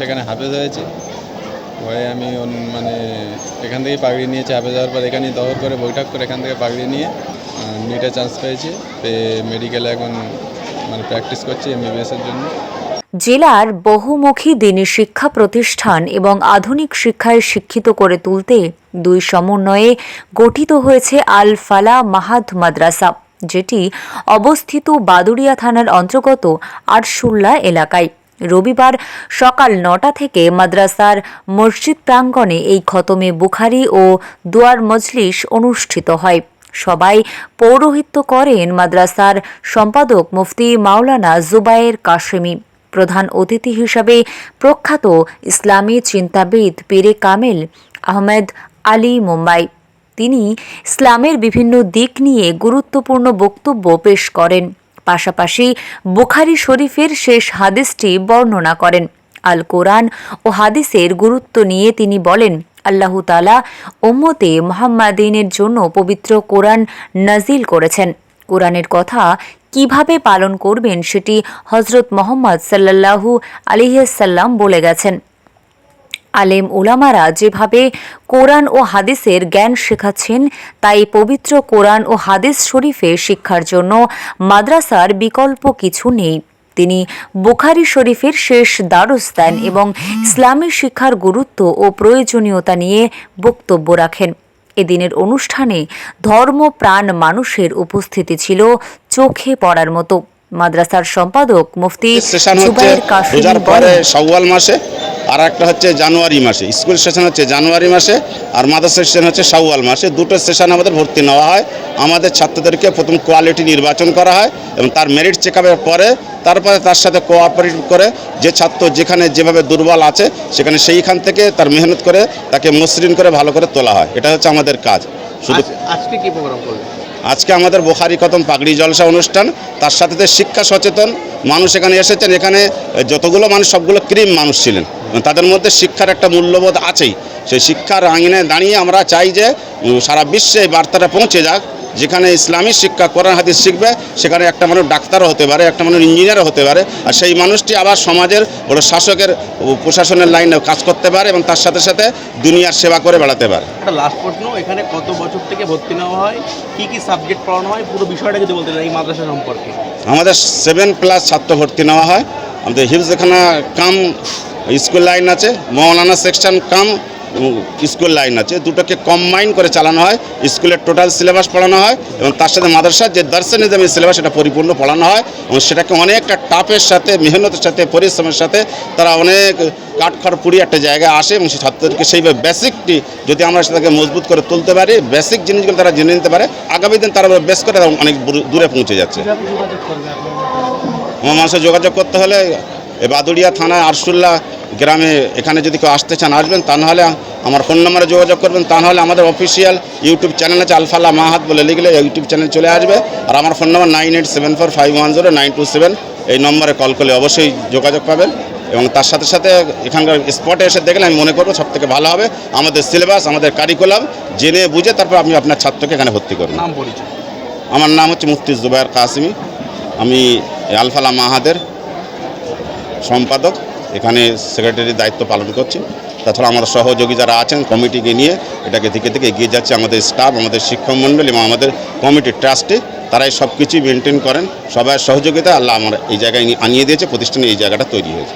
সেখানে হাফেজ হয়েছি। পরে আমি মানে এখান থেকে পাগড়ি নিয়েছি হাফেজ হওয়ার পর এখানে দখল করে বৈঠক করে এখান থেকে পাগড়ি নিয়ে নিটে চান্স পেয়েছি। পেয়ে মেডিকেলে এখন মানে প্র্যাকটিস করছি এমবিবিএসের জন্য। জেলার বহুমুখী দিনী শিক্ষা প্রতিষ্ঠান এবং আধুনিক শিক্ষায় শিক্ষিত করে তুলতে দুই সমন্বয়ে গঠিত হয়েছে আল ফালা মাহাদ মাদ্রাসা, যেটি অবস্থিত বাদুড়িয়া থানার অন্তর্গত আরশুল্লা এলাকায়। রবিবার সকাল নটা থেকে মাদ্রাসার মসজিদ প্রাঙ্গণে এই খতমে বুখারি ও দুয়ার মজলিস অনুষ্ঠিত হয়। সবাই পৌরোহিত্য করেন মাদ্রাসার সম্পাদক মুফতি মাওলানা জুবায়ের কাশেমি। প্রধান অতিথি হিসাবে প্রখ্যাত ইসলামী চিন্তাবিদ পেরে কামেল আহমেদ আলী মুম্বাই। তিনি ইসলামের বিভিন্ন দিক নিয়ে গুরুত্বপূর্ণ বক্তব্য পেশ করেন। পাশাপাশি বুখারি শরীফের শেষ হাদিসটি বর্ণনা করেন। আল কোরআন ও হাদিসের গুরুত্ব নিয়ে তিনি বলেন, আল্লাহ তালা ওম্মতে মোহাম্মদিনের জন্য পবিত্র কোরআন নাজিল করেছেন। কোরআনের কথা কীভাবে পালন করবেন সেটি হজরত মোহাম্মদ সাল্লাল্লাহু আলিহাসাল্লাম বলে গেছেন। আলেম ওলামারা যেভাবে কোরআন ও হাদিসের জ্ঞান শেখাচ্ছেন তাই পবিত্র কোরআন ও হাদিস শরীফে শিক্ষার জন্য মাদ্রাসার বিকল্প কিছু নেই। তিনি বুখারি শরীফের শেষ দ্বারস দেন এবং ইসলামী শিক্ষার গুরুত্ব ও প্রয়োজনীয়তা নিয়ে বক্তব্য রাখেন। এদিনের অনুষ্ঠানে ধর্মপ্রাণ মানুষের উপস্থিতি ছিল চোখে পড়ার মতো। মাদ্রাসার সম্পাদক মুফতি জুবায়ের কাশিমি শাওয়াল মাসে। আর একটা হচ্ছে জানুয়ারি মাসে। স্কুল সেশন হচ্ছে জানুয়ারি মাসে আর মাদ্রাসা সেশন হচ্ছে শাওয়াল মাসে। দুটো সেশন আমাদের ভর্তি নেওয়া হয়। আমাদের ছাত্রদেরকে প্রথম কোয়ালিটি নির্বাচন করা হয় এবং তার মেরিট চেক পরে তারপরে তার সাথে কোঅপারেট করে যে ছাত্র যেখানে যেভাবে দুর্বল আছে, সেখানে সেইখান থেকে তার মেহনত করে তাকে মসৃণ করে ভালো করে তোলা হয়। এটা হচ্ছে আমাদের কাজ। শুধু আজকে কি প্রোগ্রাম করবে আজকে আমাদের বোখারি কতম পাগড়ি জলসা অনুষ্ঠান, তার সাথে শিক্ষা সচেতন মানুষ এখানে এসেছেন, এখানে যতগুলো মানুষ, সবগুলো ক্রিম মানুষ ছিলেন। তাদের মধ্যে শিক্ষার একটা মূল্যবোধ আছেই। সেই শিক্ষার আঙিনে দাঁড়িয়ে আমরা চাই যে সারা বিশ্বে এই বার্তাটা পৌঁছে যাক। যেখানে ইসলামী শিক্ষা কোরআন হাদিস শিখবে সেখানে একটা মানুষ ডাক্তারও হতে পারে একটা মানুষ ইঞ্জিনিয়ারও হতে পারে। আর সেই মানুষটি আবার সমাজের বড় শাসকের প্রশাসনের লাইনে কাজ করতে পারে এবং তার সাথে সাথে দুনিয়ার সেবা করে বেড়াতে পারে। একটা লাস্ট প্রশ্ন এখানে কত বছর থেকে ভর্তি নেওয়া হয়? কি কি সাবজেক্ট পড়ানো হয়? পুরো বিষয়টা যদি বলতে চাই এই মাদ্রাসা সম্পর্কে। আমাদের সেভেন প্লাস ছাত্র ভর্তি নেওয়া হয়। আমাদের হিফজখানা কাম স্কুল লাইন আছে Maulana section cum school line আছে। দুটোকে কম্বাইন করে চালানো হয়। স্কুলের টোটাল সিলেবাস পড়ানো হয় এবং তার সাথে মাদ্রাসার যে দর্শন নিজামের সিলেবাস সেটা পরিপূর্ণ পড়ানো হয় এবং সেটাকে অনেকটা টাপের সাথে মেহনতের সাথে পরিশ্রমের সাথে তারা অনেক কাঠখড় পুড়ি একটা জায়গায় আসে এবং সেই ছাত্রদেরকে সেইভাবে বেসিকটি যদি আমরা সেটাকে মজবুত করে তুলতে পারি বেসিক জিনিসগুলো তারা জেনে নিতে পারে আগামী দিন তারা বেশ করে তারা অনেক দূরে পৌঁছে যাচ্ছে। আমার মানুষের যোগাযোগ করতে হলে এ বাদুড়িয়া থানায় আরশুল্লাহ গ্রামে এখানে যদি কেউ আসতে চান আসবেন তা নাহলে আমার ফোন নম্বরে যোগাযোগ করবেন তা নাহলে আমাদের অফিসিয়াল ইউটিউব চ্যানেল আছে আলফালা মাহাত বলে লিখলে ইউটিউব চ্যানেল চলে আসবে। আর আমার phone number nine eight seven four five one zero nine two seven. এই নম্বরে কল করলে অবশ্যই যোগাযোগ পাবেন এবং তার সাথে সাথে এখানকার স্পটে এসে দেখলে আমি মনে করব সব থেকে ভালো হবে। আমাদের সিলেবাস আমাদের কারিকুলাম জেনে বুঝে তারপর আপনি আপনার ছাত্রকে এখানে ভর্তি করবেন আমার নাম হচ্ছে মুফতি জুবায়ের কাসিমি। আমি আলফালা মাহাদের সম্পাদক। এখানে সেক্রেটারির দায়িত্ব পালন করছি। তাছাড়া আমার সহযোগী যারা আছেন, কমিটিকে নিয়ে এটাকে থেকে থেকে এগিয়ে যাচ্ছে আমাদের স্টাফ আমাদের শিক্ষক মণ্ডলী এবং আমাদের কমিটি ট্রাস্টে তারাই সব কিছুই মেনটেন করেন। সবাই সহযোগিতা আল্লাহ আমার এই জায়গায় আনিয়ে দিয়েছে, প্রতিষ্ঠানে এই জায়গাটা তৈরি হয়েছে।